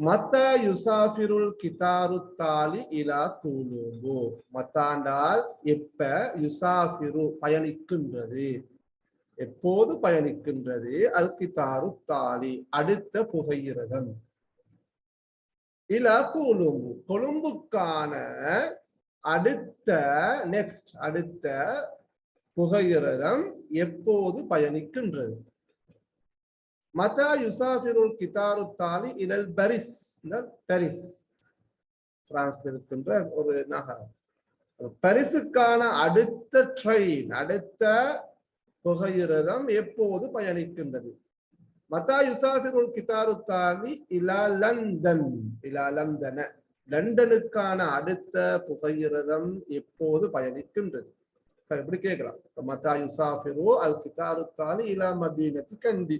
மத்தா யுசாஃபிருல் கிதாரு தாலி இலா கூலும்பு மத்தாண்டால் எப்ப யுசாஃபிரு பயணிக்கின்றது? எப்போது பயணிக்கின்றது? அல் கிதாரு தாலி அடுத்த புகையிரதம். இலா கூலும்பு கொழும்புக்கான அடுத்த நெக்ஸ்ட் அடுத்த புகையிரதம் எப்போது பயணிக்கின்றது? மதா யுசாஃபிருல் கிதாரு தாலி இலல் பரிஸ் பரிஸ். பிரான்ஸ்ல இருக்கின்ற ஒரு நகரம். பரிசுக்கான அடுத்த ட்ரெயின் அடுத்த புகையிரதம் எப்போது பயணிக்கின்றது? மதா யுசாஃபிருல் கிதாரு தாலி இலா லந்தன் இலா லந்தன. லண்டனுக்கான அடுத்த புகையிரதம் எப்போது பயணிக்கின்றது? இப்படி கேட்கலாம்? மதா யுசாஃபிரு அல் கிதாரு தாலி இலா மதீனத்து கண்டி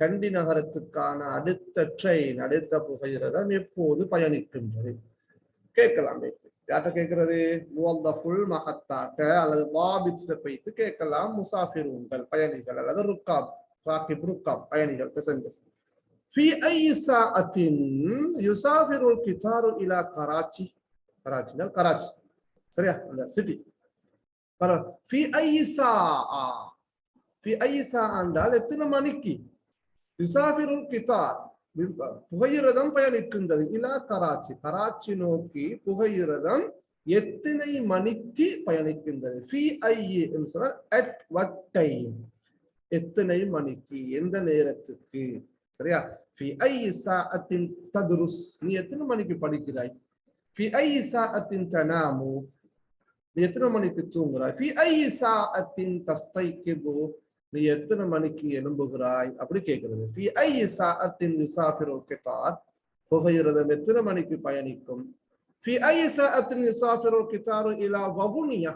கண்டி நகரத்துக்கான அடுத்த ட்ரெயின் அடுத்த புகையிரதம் எப்போது பயணிக்கின்றது கேட்கலாம் யார்கிட்ட கேட்கறது முவல்லஃபுல் மஹத்தாட்ட அல்லது வாபித்ட போயிட்டு கேட்கலாம் முசாஃபிரூன்கள் பயணிகள் அல்லது ருக்காப் ராக்கிப் ருக்காப் பயணிகள் பெசஞ்சர்ஸ் في أي ساعة يسافر القطار إلى كراچي كراچي نعم كراچي சரியா அந்த சிட்டி في أي ساعة في أي ساعة என்றால் எத்தனை மணிக்கு யுசாஃபிருல் கிதார். புகையிரதம் பயணிக்கின்றது. இலா கராச்சி கராச்சி நோக்கி புகையிரதம் எத்தனை மணிக்கு பயணிக்கின்றது? ஃபி ஐ சொன்னா அட் வட் டைம் எத்தனை மணிக்கு? எந்த நேரத்துக்கு? சரியா? ஃபி ஐ சாஅத்தின் ததுருஸ். நீ எத்தனை மணிக்கு படிக்கிறாய்? ஃபி ஐ சாஅத்தின் தனாமு. நீ எத்தனை மணிக்கு தூங்குறாய்? ஃபி ஐ சாஅத்தின் தஸ்தைக்கிது நீ எத்தனை மணிக்கு எழும்புகிறாய்? அப்படி கேட்கிறது. பி ஐ சாஅத்தின் யுசாஃபிருல் கித்தார் புகையிரதம் எத்தனை மணிக்கு பயணிக்கும்? பி ஐ சாஅத்தின் யுசாஃபிருல் கித்தார் இலா வவுனியா.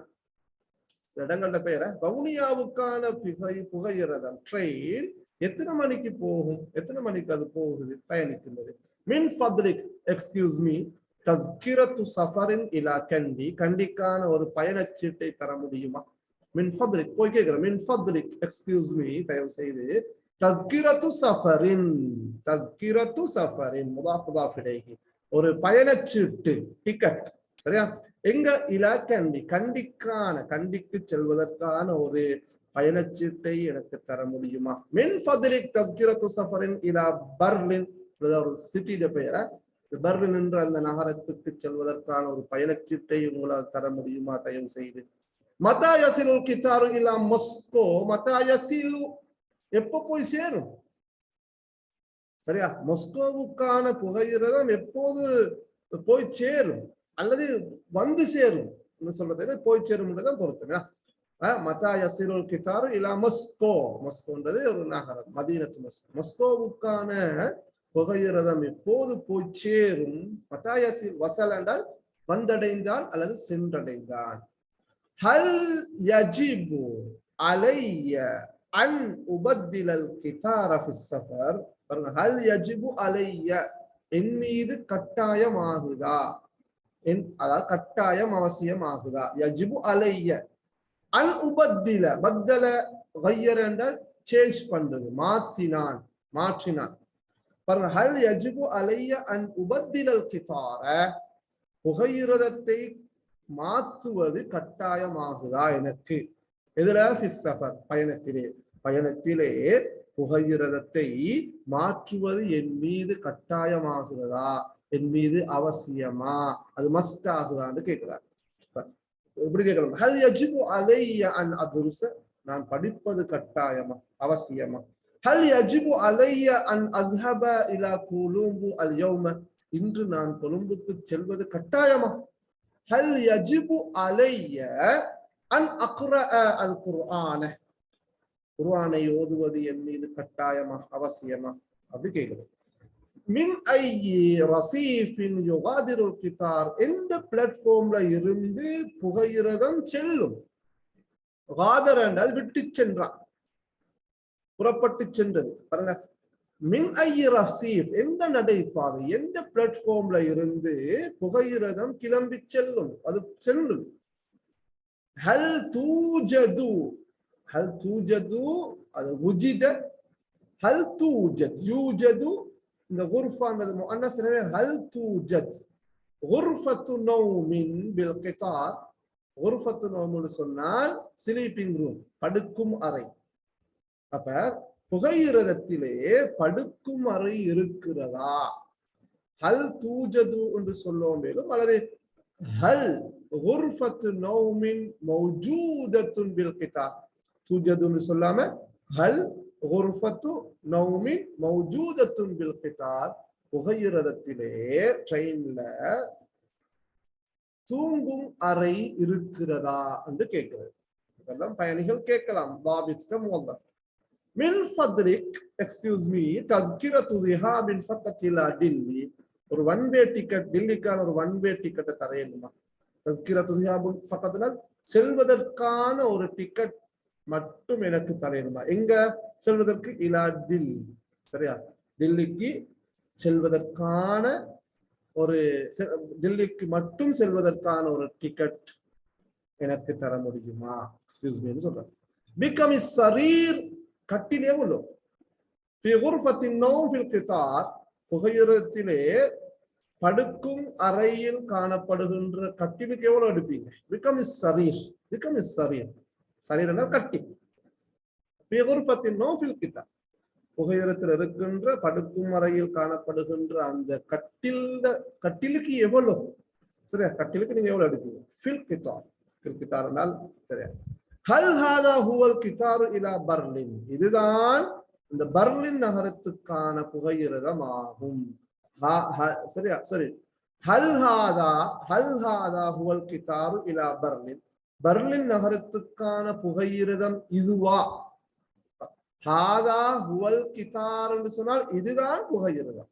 இடங்கள்ட பெயரை வவுனியாவுக்கான புகை புகையிரதம் ட்ரெயின் எத்தனை மணிக்கு போகும்? எத்தனை மணிக்கு அது போகுது? பயணிக்கின்றது. மின் ஃபத்ரிக் எக்ஸ்கியூஸ் மீ தஸ்கிரத்து சஃபரின் இலா கண்டி. கண்டிக்கான ஒரு பயணச்சீட்டை தர முடியுமா? மின் ஃபத்லிக் போய் கேட்கிறேன். மின் ஃபத்லிக் எக்ஸ்கியூஸ் மீ தயவு செய்து தத்கிரத்து சஃபரின் தத்கிரத்து சஃபரின் முதாஃப் முதாஃப் இலைஹி ஒரு பயணச்சீட்டு டிக்கெட் சரியா? எங்க இலா கண்டி கண்டிக்கான கண்டிக்கு செல்வதற்கான ஒரு பயணச்சீட்டை எனக்கு தர முடியுமா? மின் ஃபத்லிக் தஸ்கிரத்து சஃபரின் இலா பர்லின் ஒரு சிட்டியிட பெயரை பெர்லின் என்ற அந்த நகரத்துக்கு செல்வதற்கான ஒரு பயணச்சீட்டை உங்களால் தர முடியுமா? தயவு செய்து மதா யசிலுல் கித்தாரு இல்லா மொஸ்கோ மதா யசிலு எப்ப போய் சேரும் சரியா மொஸ்கோவுக்கான புகையிரதம் எப்போது போய் சேரும் அல்லது வந்து சேரும் சொல்றது போய் சேரும்ன்றதான் பொறுத்துங்க மதா யசிலுல் கித்தாரு இல்லா மொஸ்கோ மொஸ்கோன்றது ஒரு நகரம் மதீனத்து மொஸ்கோ மொஸ்கோவுக்கான புகையிரதம் எப்போது போய் சேரும் மதாயசில் வசல் என்றால் வந்தடைந்தான் அல்லது சென்றடைந்தான் ஹல் யஜிபு அலைய அன் உபத்திலல் கிதார சஃபர் பாருங்க ஹல் யஜிபு அலைய என் மீது கட்டாயமாகுதா என் அதாவது கட்டாயம் அவசியம் ஆகுதா யஜிபு அலைய அன் உபத்தில பத்தல கையர் என்றால் சேஞ்ச் பண்றது. மாத்தினான் மாற்றினான் பாருங்க ஹல் யஜிபு அலைய அன் உபத்திலல் கிதார புகையிரதத்தை மாற்றுவது கட்டாயமாகுதா எனக்கு? எதுல சஃபர் பயணத்திலே பயணத்திலே புகையிரதத்தை மாற்றுவது என் மீது கட்டாயமாகிறதா என் மீது அவசியமா? அது மஸ்ட் ஆகுதான்னு கேட்கிறார். எப்படி கேட்கலாம்? ஹல் யஜிபு அலைய அன் அதுருச? நான் படிப்பது கட்டாயமா? அவசியமா? ஹல் யஜிபு அலைய அன் அஸ்ஹப இலா குலும்பு அல் யௌம? இன்று நான் கொழும்புக்கு செல்வது கட்டாயமா? ஹல் யஜிபு அலைய அன் அக்ர அல் குர்ஆன குர்ஆனை ஓதுவது என் மீது கட்டாயமா அவசியமா? அப்படி கேக்குது. மின் ஐ ரசீஃபின் யுகாதிருல் கிதார். எந்த பிளாட்ஃபார்ம்ல இருந்து புகையிரதம் செல்லும்? காதர் என்றால் விட்டு சென்றான். புறப்பட்டு சென்றது. பாருங்க மின் ஐ ரசீப் எந்த நடைபாதை எந்த பிளாட்ஃபார்ம்ல இருந்து புகையிரதம் கிளம்பி செல்லும்? அது செல்லும். ஹல் தூஜது ஹல் தூஜது அது உஜித. ஹல் தூஜத் யூஜது இந்த குர்ஃபாங்கிறது முஅன்னஸ் ஹல் தூஜத். குர்ஃபத்து நௌமின் பில் கிதார். குர்ஃபத்து நௌம்னு சொன்னால் ஸ்லீப்பிங் ரூம் படுக்கும் அறை. அப்ப புகையிரதத்திலே படுக்கும் அறை இருக்கிறதா? ஹல் தூஜது என்று சொல்லுவோம் மேலும் அல்லது ஹல் குர்ஃபத்து நௌமின் மௌஜூதத்துன் பில் கிதா தூஜதுன்னு சொல்லாம ஹல் குர்ஃபத்து நௌமின் மௌஜூதத்துன் பில் புகையிரதத்திலே ட்ரெயின்ல தூங்கும் அறை இருக்கிறதா என்று கேட்கிறது. இதெல்லாம் பயணிகள் கேட்கலாம். தாபிச்சிட்ட முதல் மின் ஃபத்ரிக் எக்ஸ்கியூஸ் மீ தத்கிர துதிஹா மின் ஃபத்தகிலா டில்லி. ஒரு ஒன் வே டிக்கெட் டில்லிக்கான ஒரு ஒன் வே டிக்கெட்டை தரையணுமா தஸ்கிர துதிஹா பக்கத்துல செல்வதற்கான ஒரு டிக்கெட் மட்டும் எனக்கு தரையணுமா எங்க செல்வதற்கு? இலா டில் சரியா? டில்லிக்கு செல்வதற்கான ஒரு டெல்லிக்கு மட்டும் செல்வதற்கான ஒரு டிக்கெட் எனக்கு தர முடியுமா? எக்ஸ்கியூஸ் மீன்னு சொல்றேன் பிகம் இஸ் சரீர் கட்டிலே உள்ளோம். புகையிரத்திலே படுக்கும் அறையில் காணப்படுகின்ற கட்டிலுக்கு எவ்வளவு எடுப்பீங்க? விகம் இஸ் சரீர் விகம் இஸ் சரீர் சரீர் என்றால் கட்டி. புகையிரத்தில் இருக்கின்ற படுக்கும் அறையில் காணப்படுகின்ற அந்த கட்டில கட்டிலுக்கு எவ்வளவு? சரியா? கட்டிலுக்கு நீங்க எவ்வளவு எடுப்பீங்க? ஃபில் கித்தார் ஃபில் கித்தார் என்றால் சரியா? ஹல் ஹாதா ஹுவல் கிதாரு இலா பர்லின். இதுதான் இந்த பர்லின் நகரத்துக்கான புகையிரதம் ஆகும் ஹா- ஹ- சரியா? சரி ஹல் ஹாதா ஹல் ஹாதா ஹுவல் கிதாரு இலா பர்லின். பர்லின் நகரத்துக்கான புகையிரதம் இதுவா? ஹாதா ஹுவல் கிதார் என்று சொன்னால் இதுதான் புகையிரதம்.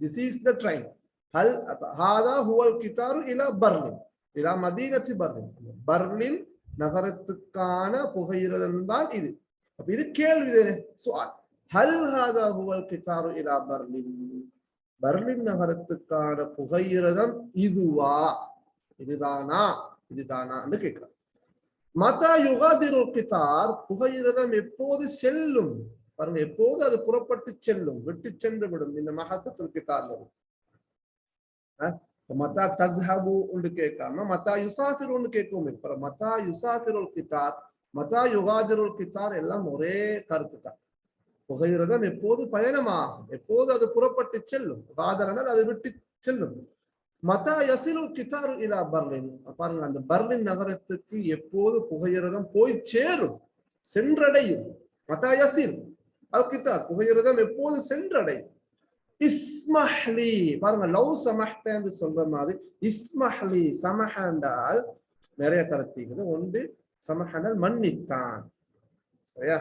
திஸ் இஸ் த ட்ரெயின் ஹல் ஹாதா ஹுவல் கிதாரு இலா பர்லின். இலா மதீனத்தி பர்லின். பர்லின் நகரத்துக்கான புகையிரதம் தான் இது. அப்ப இது கேள்வி தானே? ஹல் ஹாதா ஹுவல் கிதாரு இலா பர்லின்? பர்லின் நகரத்துக்கான புகையிரதம் இதுவா? இதுதானா? இதுதானா என்று கேட்கிறார். மதா யுகாதிரு கிதார் புகையிரதம் எப்போது செல்லும்? பாருங்க எப்போது அது புறப்பட்டு செல்லும்? விட்டு சென்று விடும். இந்த மகத்து கிதார்ல மத்தா தஸ்ஹபு ஒன்று கேட்காம மதா யுசாஃபிர் ஒன்று கேட்கவும் இப்போ மதா யுசாஃபிருல் கித்தார் மதா யுகாதிருல் கித்தார் எல்லாம் ஒரே கருத்து தான் புகையிரதம் எப்போது பயணமாகும் எப்போது அது புறப்பட்டு செல்லும் காதரனால் அது விட்டு செல்லும் மதா யசிலு கித்தார் இலா பர்லின் பாருங்க அந்த பர்லின் நகரத்துக்கு எப்போது புகையிரதம் போய் சேரும் சென்றடையும் மதா யசில் அல் கித்தார் புகையிரதம் எப்போது சென்றடையும் இஸ்மஹ்லி பாருங்க லவ் சமஹ்த என்று சொல்ற மாதிரி இஸ்மஹ்லி சமஹ என்றால் நிறைய கருத்து ஒன்று சமஹனால் மன்னித்தான். சரியா?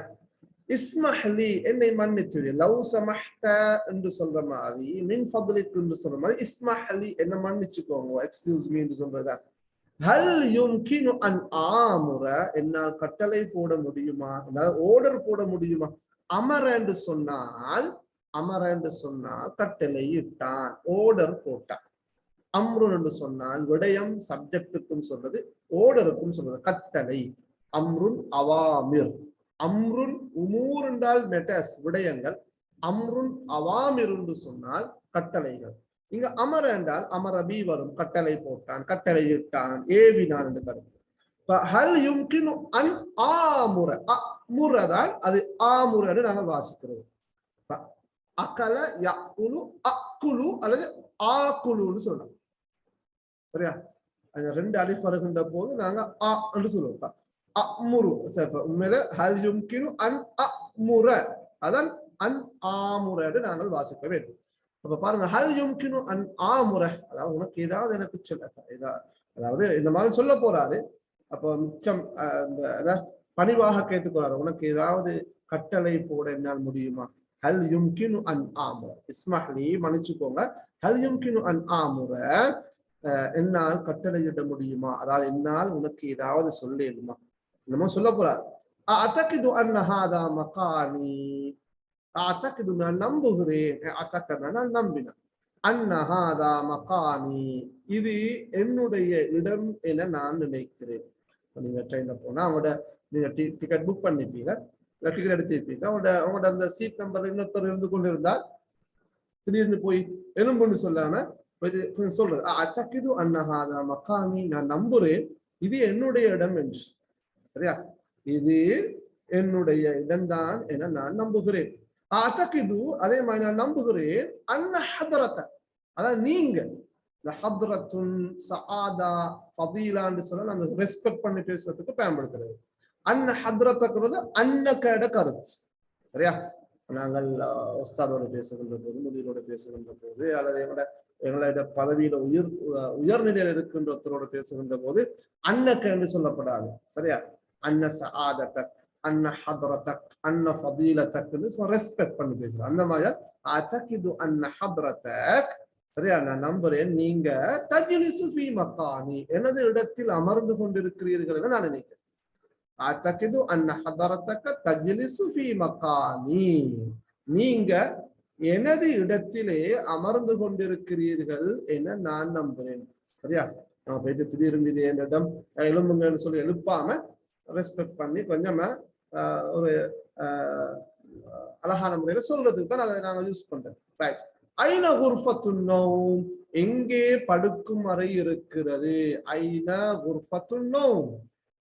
இஸ்மஹ்லி என்னை மன்னித்து லவ் சமஹ்த என்று சொல்ற மாதிரி மின் ஃபதுலிக் என்று சொல்ற மாதிரி இஸ்மஹ்லி என்ன மன்னிச்சுக்கோங்க. எக்ஸ்கியூஸ் மீ என்று சொல்றதா? ஹல் யும்கினு அன் ஆமுர. என்னால் கட்டளை போட முடியுமா? என்னால் ஓர்டர் போட முடியுமா? அமர என்று சொன்னால் அமர என்று சொன்னால் கட்டளை இட்டான் ஓர்டர் போட்டான். அம்ருன் என்று சொன்னால் விடயம் சப்ஜெக்டுக்கும் சொல்றது ஓர்டருக்கும் சொல்றது கட்டளை. அம்ருன் அவாமிர். அம்ருன் உமூர் என்றால் மெட்டஸ் விடயங்கள். அம்ருன் அவாமிர் என்று சொன்னால் கட்டளைகள். இங்க அமர என்றால் அமரபி வரும் கட்டளை போட்டான் கட்டளை இட்டான் ஏவினான் என்று கருத்து. ஹல் யும்கினு அன் ஆமுர அமுரதான் அது ஆமுர என்று நாங்கள் வாசிக்கிறது. அகல யக்குலு அக்குலு அல்லது ஆக்குலுன்னு சொல்றோம் சரியா? அந்த ரெண்டு அலிஃப் வருகின்ற போது நாங்க அ என்று சொல்லுவோம். இப்ப அமுரு. இப்ப உண்மையில ஹல் யும்கினு அன் அமுர. அதான் அன் ஆமுரன்னு நாங்கள் வாசிக்க வேண்டும். அப்ப பாருங்க ஹல் யும்கினு அன் ஆமுர. அதாவது உனக்கு ஏதாவது எனக்கு சொல்ல அதாவது இந்த மாதிரி சொல்ல போறாரு. அப்போ மிச்சம் அஹ், பணிவாக கேட்டுக்கிறாரு உனக்கு ஏதாவது கட்டளை போட என்னால் முடியுமா? ஹல் யும்கினு அன் ஆமுர இஸ்மஹ்லி மன்னிச்சுக்கோங்க. ஹல் யும்கினு அன் ஆமுர அஹ், என்னால் கட்டளையிட முடியுமா? அதாவது என்னால் உனக்கு ஏதாவது சொல்லிடுமா? என்னமோ சொல்ல போறாரு. அத்தக்கிது அன்னஹாதா மகானி? அத்தக்கிது நான் நம்புகிறேன். அத்தக்கத நான் நம்பினேன். அன்னஹாதா மகானி? இது என்னுடைய இடம் என நான் நினைக்கிறேன். நீங்க ட்ரெயின்ல போனா அவங்களோட நீங்க டிக்கெட் புக் பண்ணிப்பீங்க. டிக்கெட் எடுத்திருப்பீங்க அவங்களோட அவங்களோட அந்த சீட் நம்பர் இன்னொருத்தர் இருந்து கொண்டிருந்தால் திடீர்னு போய் எலும்புன்னு சொல்லாம கொஞ்சம் சொல்றது. அச்சக்கிது அன்னஹாதா மக்காமி நான் நம்புறேன். இது என்னுடைய இடம் என்று. சரியா? இது என்னுடைய இடம்தான் என நான் நம்புகிறேன். அத்தக்கிது அதே மாதிரி நான் நம்புகிறேன். அன்ன ஹதரத்தை. அதான் நீங்க. இந்த ஹத்ரத்துன் சஆதா ஃபதீலான்னு சொல்ல அந்த ரெஸ்பெக்ட் பண்ணி பேசுறதுக்கு பயன்படுத்துறது. அன்ன ஹத்ரத்துங்கிறது அன்னக்கட கருத்து. சரியா? நாங்கள் உஸ்தாதோட பேசுகின்ற போது முதியோட பேசுகின்ற போது அல்லது எங்களோட எங்களோட பதவியில உயர் உயர்நிலையில் இருக்கின்ற ஒருத்தரோட பேசுகின்ற போது அன்னக்க என்று சொல்லப்படாது. சரியா? அன்ன சஆதத்தக் அன்ன ஹத்ரத்தக் அன்ன ஃபதீலத்தக்னு ரெஸ்பெக்ட் பண்ணி பேசுறோம். அந்த மாதிரி அத்தகிது அன்ன ஹத்ரத்தக். சரியா? நான் நம்புறேன் நீங்க தஜ்லிசு ஃபீ மக்கானி. எனது இடத்தில் அமர்ந்து கொண்டிருக்கிறீர்கள் நான் நினைக்கிறேன். அத்தகிது அன்ன ஹதரத்தக்க தஜ்லிசு ஃபி மக்கானி நீங்க எனது இடத்திலே அமர்ந்து கொண்டிருக்கிறீர்கள் என நான் நம்புறேன் சரியா? நான் போயிட்டு திடீர்னு இது என்னிடம் எலும்புங்கன்னு சொல்லி எழுப்பாம ரெஸ்பெக்ட் பண்ணி கொஞ்சமா ஒரு ஆஹ், அழகான முறையில சொல்றதுக்கு தான் அதை நாங்க யூஸ் பண்றது. ரைட் ஐன குர்ஃபத்துன்னோம் எங்கே படுக்கும் அறை இருக்கிறது? ஐன குர்ஃபத்துன்னோம்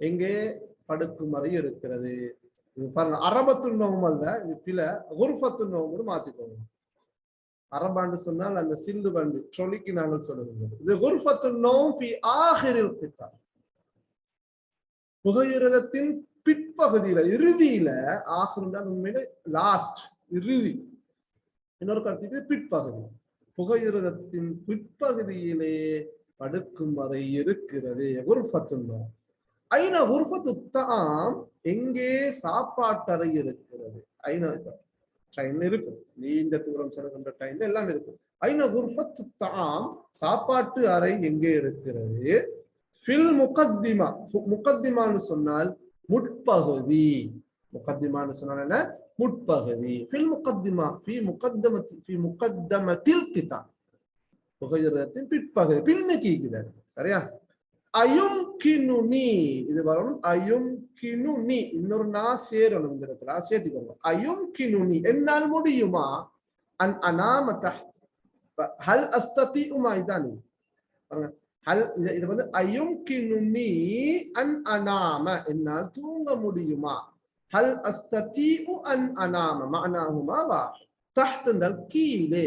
எங்கே? படுக்கும் அறை இருக்கிறது. இது பாருங்க அரபத்து நோம் அல்ல இது பில குர்ஃபத்து நோம்னு மாத்திக்கோங்க. அரபாண்டு சொன்னால் அந்த சில்லு பண்டு ட்ரொலிக்கு நாங்கள் சொல்லுகிறோம் இது குர்ஃபத்து நோம் பி ஆஹிரில் பித்தார் புகையிரதத்தின் பிற்பகுதியில இறுதியில ஆஹிருந்தா உண்மையில லாஸ்ட் இறுதி. இன்னொரு கருத்துக்கு பிற்பகுதி. புகையிரதத்தின் பிற்பகுதியிலே படுக்கும் வரை இருக்கிறது குர்ஃபத்துன்னோ ஐன குர்ஃபத்து தாம் எங்கே சாப்பாட்டறை இருக்கிறது? ஐநா ட்ரெயின் இருக்கும் நீண்ட தூரம் செல்கின்ற ட்ரெயின்ல எல்லாம் இருக்கும் ஐன குர்ஃபத்து தாம் சாப்பாட்டு அறை எங்கே இருக்கிறது? ஃபில் முகத்திமா முகத்திமான்னு சொன்னால் முட்பகுதி முகத்திமான்னு சொன்னால் என்ன? முட்பகுதி ஃபில் முகத்திமா ஃபி முகத்தமத்தி ஃபி முகத்தமத்தில் கிதாப் புகையிரதத்தின் பிற்பகுதி. பின்னுக்கு இருக்கிறார் சரியா? அயும் கினுனி இது வரணும் அயும் கினுனி இன்னொரு நா சேரணும் இந்த இடத்துல. சேர்த்துக்கோங்க. அயும் கினுனி என்னால் முடியுமா? அன் அனாம ஹல் அஸ்ததி உமா இதானி. பாருங்க ஹல் இது வந்து அயும் கினுனி அன் அனாம. என்னால் தூங்க முடியுமா? ஹல் அஸ்ததி அன் அனாம. மஅனாஹுமா வா. தஹ்த் என்றால் கீழே.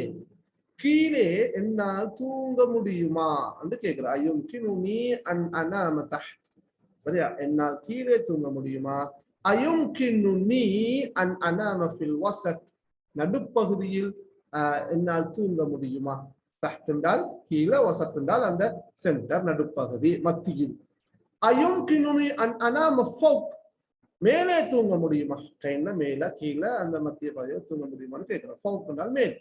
கீழே என்னால் தூங்க முடியுமா? என்று கேட்கிறார். ஐயும் நீ அன் அனாம தஹ்த் சரியா? என்னால் கீழே தூங்க முடியுமா? அயும் நீ அன் அனாம ஃபில் வசத். நடுப்பகுதியில் என்னால் தூங்க முடியுமா? தஹ்த் என்றால் கீழே வசத் என்றால் அந்த சென்டர் நடுப்பகுதி மத்தியில். அயும் கிணுனி அன் அனாம ஃபோக். மேலே தூங்க முடியுமா? கைன்னா மேல கீழே அந்த மத்திய பகுதியில் தூங்க முடியுமான்னு கேட்கிறேன் ஃபோக் என்றால் மேல்.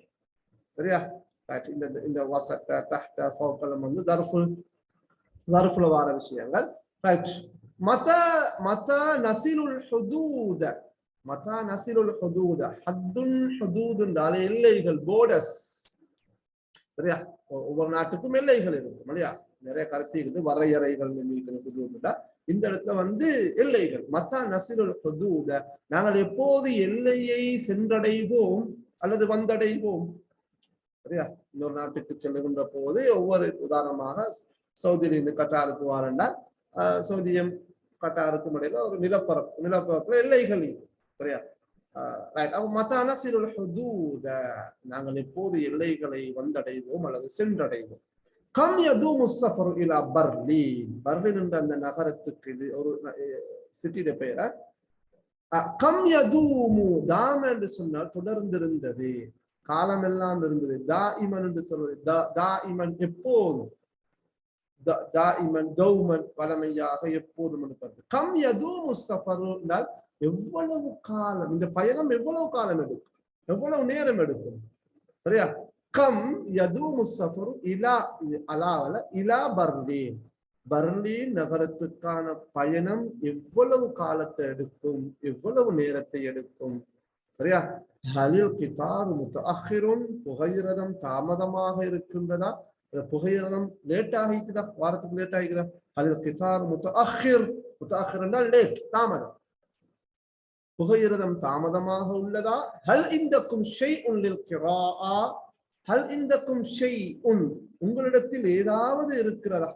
சரியா? Right. இந்த இந்த வசத்த தஹ்த ஃபோக்கலம் வந்து தர்ஃபுல் தர்ஃபுல வார விஷயங்கள். ரைட் மத மத நசிலுல் ஹுதூத மத நசிலுல் ஹுதூத ஹத்துன் ஹுதூதுன்றால எல்லைகள் போர்டர்ஸ் சரியா? ஒவ்வொரு நாட்டுக்கும் எல்லைகள் இருக்கும் இல்லையா? நிறைய கருத்து இருக்குது. வரையறைகள் இருக்குது இந்த இடத்துல வந்து எல்லைகள். மத்தா நசிலுல் ஹுதூத நாங்கள் எப்போது எல்லையை சென்றடைவோம் அல்லது வந்தடைவோம்? சரியா? இன்னொரு நாட்டுக்கு செல்லுகின்ற போது ஒவ்வொரு உதாரணமாக சவுதியிலிருந்து கட்டாருக்கு வாரண்டா ஆஹ் சவுதியம் கட்டாருக்கும் இடையில ஒரு நிலப்பரப்பு நிலப்பரப்புல எல்லைகள் சரியா? ரைட் ஹுதூத நாங்கள் எப்போது எல்லைகளை வந்தடைவோம் அல்லது சென்றடைவோம். கம் யதூமு ஸஃபரு இலா பர்லின். பர்லின் என்ற அந்த நகரத்துக்கு இது ஒரு சிட்டியோட பெயரா? அஹ், கம் யதூமு தாம் என்று சொன்னால் தொடர்ந்திருந்தது. காலம் எல்லாம் இருந்தது. தாஇமன் என்று சொல்வது தா- இமன் எப்போதும் தா- இமன் தௌமன் வளமையாக எப்போதும் என்று கம் யதூமு ஸஃபரு என்றால் எவ்வளவு காலம் இந்த பயணம் எவ்வளவு காலம் எடுக்கும்? எவ்வளவு நேரம் எடுக்கும்? சரியா? கம் யது ஸஃபரு இலா அலாவல இலா பர்லின். பர்லின் நகரத்துக்கான பயணம் எவ்வளவு காலத்தை எடுக்கும்? எவ்வளவு நேரத்தை எடுக்கும்? சரியா? ஹலில் கிதார் முத்தஅஹிருன் புகையிரதம் தாமதமாக இருக்கின்றதா புகையிரதம் லேட் ஆகிக்குதா வாரத்துக்கு லேட் ஆகிக்குதா ஹலில் கிதார் முத்தஅஹிர் முத்தஅஹிர் என்றால் லேட் தாமதம் புகையிரதம் தாமதமாக உள்ளதா ஹல் இந்தக்கும் ஷெய் லில் கிராஆ ஹல் இந்தக்கும் ஷெய் உன் உங்களிடத்தில் ஏதாவது இருக்கிறதா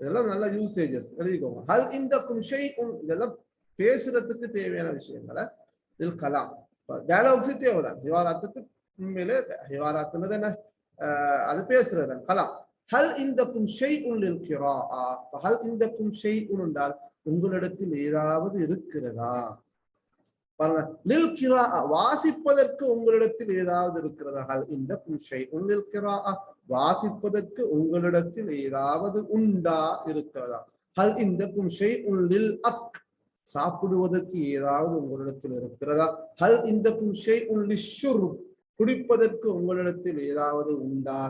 இதெல்லாம் நல்ல யூசேஜஸ் எழுதிக்கோங்க ஹல் இந்தக்கும் ஷெய் உன் இதெல்லாம் பேசுறதுக்கு தேவையான விஷயங்களை இதில் கலாம் டயலாக்ஸு தேவைதான். ஹிவாராத்துக்கு உண்மையிலே ஹிவாராத்துன்றது என்ன அது பேசுறது கலாம். ஹல் இந்தக்கும் ஷெய் உன்னில் கிரா ஹல் இந்தக்கும் ஷெய் உன் உங்களிடத்தில் ஏதாவது இருக்கிறதா? பாருங்க லில் கிரா வாசிப்பதற்கு உங்களிடத்தில் ஏதாவது இருக்கிறதா? ஹல் இந்த குஷை உள்ளில் கிரா வாசிப்பதற்கு உங்களிடத்தில் ஏதாவது உண்டா? இருக்கிறதா. ஹல் இந்த ஷெய் உள்ளில் அப். சாப்பிடுவதற்கு ஏதாவது உங்களிடத்தில் இருக்கிறதா? ஹல் இந்த குஷை உள்ளிஷுர் குடிப்பதற்கு உங்களிடத்தில் ஏதாவது உண்டா?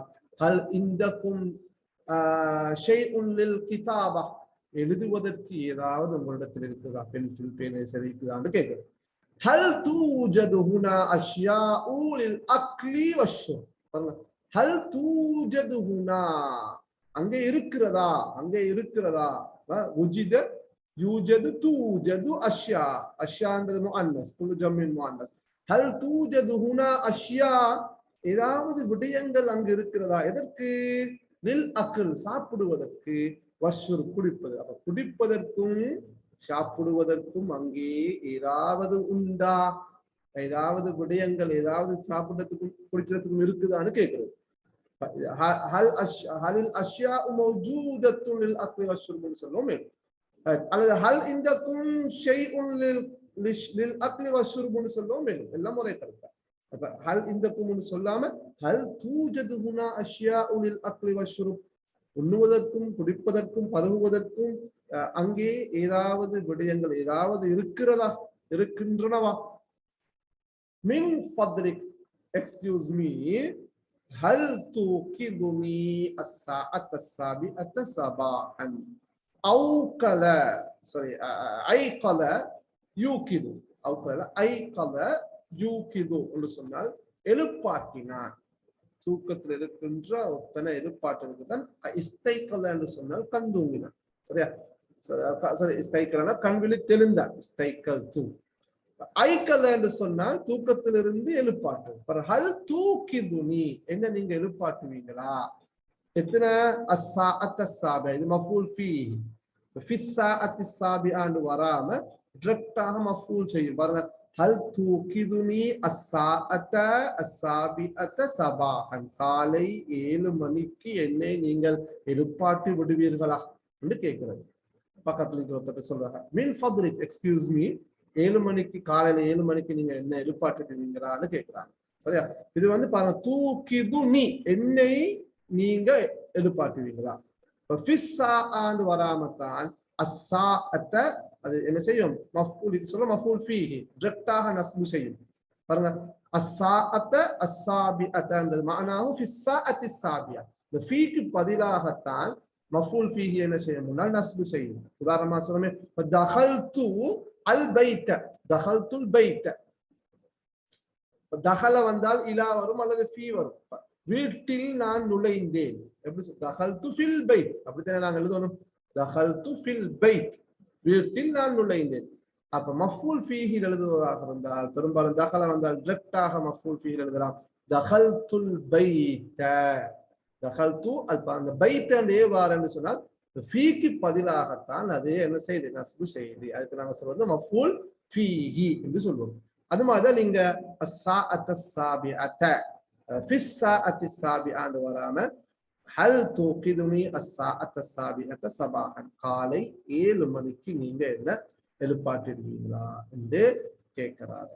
ஹல் இந்த கும் ஷெய் கிதாபா. எழுதுவதற்கு ஏதாவது உங்களிடத்தில் இருக்கிறதா? பென்சில் பேனை சரிக்குதான்னு கேட்குது ஹல் தூஜது ஹுனா அஷ்யா ஊலில் அக்லி வஷு ஹல் தூஜது ஹுனா. அங்கே இருக்கிறதா? அங்கே இருக்கிறதா? உஜித யூஜது தூஜது அஷ்யா. அஷ்யான்றது முஅன்னஸ் குல்லு ஜம்மின் முஅன்னஸ். ஹல் தூஜது ஹுனா அஷ்யா. ஏதாவது விடயங்கள் அங்கு இருக்கிறதா? எதற்கு? நில் அக்கல் சாப்பிடுவதற்கு. வஷுர் குடிப்பது. அப்ப குடிப்பதற்கும் சாப்பிடுவதற்கும் அங்கே ஏதாவது உண்டா? ஏதாவது விடயங்கள் ஏதாவது சாப்பிடறதுக்கும் குடிக்கிறதுக்கும் இருக்குதான்னு கேட்கிறது. ஹல் அஷ் ஹலில் அஷ்யா மௌஜூதத்துன் லில் அக்லி வஷ்ருப்னு சொல்லுவோம். அல்லது ஹல் இந்த கும் ஷெய் லில் அக்லி வஷ்ருப்னு சொல்லுவோம் மேலும் எல்லாம் முறை கருத்தா. அப்ப ஹல் இந்த கும்னு சொல்லாம ஹல் தூஜது ஹுனா அஷ்யா லில் அக்லி வஷ்ருப். உண்ணுவதற்கும் குடிப்பதற்கும் பருகுவதற்கும் அங்கே ஏதாவது விடயங்கள் ஏதாவது இருக்கிறதா இருக்கின்றனவா? மின் ஃபத்ரிக் எக்ஸ்கியூஸ் மீ ஹல் தூக்கிதுனி அத்தஸ்ஸாபி அத்தஸ்ஸபா அன். அவுக்கல சாரி ஐ கல யூகிது அவுக்கல ஐ கல யூகிது என்று சொன்னால் எழுப்பாட்டினான். தூக்கத்தில் இருக்கின்ற ஒத்தனை எழுப்பாட்டனுக்கு தான் இஸ்தைக்கல என்று சொன்னால் கண் தூங்கினான். சரியா? சாரி இஸ்தைக்கலனா கண் விழி தெளிந்தான் இஸ்தைக்கல் தூ. ஐக்கல் என்று சொன்னால் தூக்கத்திலிருந்து எழுப்பாட்டு ஹல் தூக்கி துணி என்ன நீங்க எழுப்பாட்டுவீங்களா? எத்தனை அஸ்ஸா அத்தசாப இது மஃபூல் ஃபி ஃபிஸ்ஸா அத்திசாபி ஆண்டு வராம டிரெக்டாக மஃபூல் செய்யும் பாருங்க ஹல் தூக்கிதுனி அஸ்ஸாஅத்த அஸ்ஸாபிஅத்த சபாஹன் காலை ஏழு மணிக்கு என்னை நீங்கள் எழுப்பாட்டி விடுவீர்களா என்று கேட்கிறது பக்கத்துல இருக்கிற ஒருத்தர் சொல்றாங்க மீன் ஃபத்ரிக் எக்ஸ்கியூஸ் மீ ஏழு மணிக்கு காலையில ஏழு மணிக்கு நீங்க என்ன எழுப்பாட்டுவீங்களான்னு கேட்கிறாங்க சரியா இது வந்து பாருங்க தூக்கிது நீ என்னை நீங்க எழுப்பாட்டுவீங்களா இப்ப ஃபிஸ்ஸா ஆண்டு வராமத்தான் அஸ்ஸா அத்த அது என்ன செய்யும்? மஃபூல் இது சொல்ல மஃபூல் ஃபீஹி டிரெக்டாக நஸ்பு செய்யும். பாருங்க. அஸ்ஸாஅத்த அஸ்ஸாபி அத்தன்றது மானாஹு ஃபிஸ்ஸாஅத்தி சாபியா இந்த ஃபீக்கு பதிலாகத்தான் மஃபூல் ஃபீஹி என்ன செய்ய முன்னால் நஸ்பு செய்யும். உதாரணமா சொல்லுமே தஹல்து அல் பைத்த தஹல்துல் பைத்த. தஹல வந்தால் இலா வரும் அல்லது ஃபீ வரும். வீட்டில் நான் நுழைந்தேன். எப்படி தஹல்து ஃபில் பைத். அப்படித்தானே நாங்கள் எழுதணும்? தஹல்து ஃபில் பைத். வீட்டில் நான் நுழைந்தேன். அப்ப மஃபூல் ஃபீஹில் எழுதுவதாக இருந்தால் பெரும்பாலும் தகல வந்தால் டிரெக்டாக மஃபூல் ஃபீஹில் எழுதலாம். தகல் துல் பைத்த தகல் து அல்ப அந்த பைத்தண்டே வாரன்னு சொன்னால் ஃபீக்கு பதிலாகத்தான் அது என்ன செய்யுது நஸ்பு செய்யுது அதுக்கு நாங்க சொல்வது மஃபூல் ஃபீஹி என்று சொல்லுவோம் அது மாதிரிதான் நீங்க அஸ்ஸா அத்த சாபி அத்த ஃபிஸ்ஸா அத்தி சாபி ஆண்டு வராம ஹல் தூக்கிதுனி சாபி அத்த சபாகன் காலை ஏழு மணிக்கு நீங்க என்ன எழுப்பாட்டிடுவீங்களா என்று கேட்கிறாரு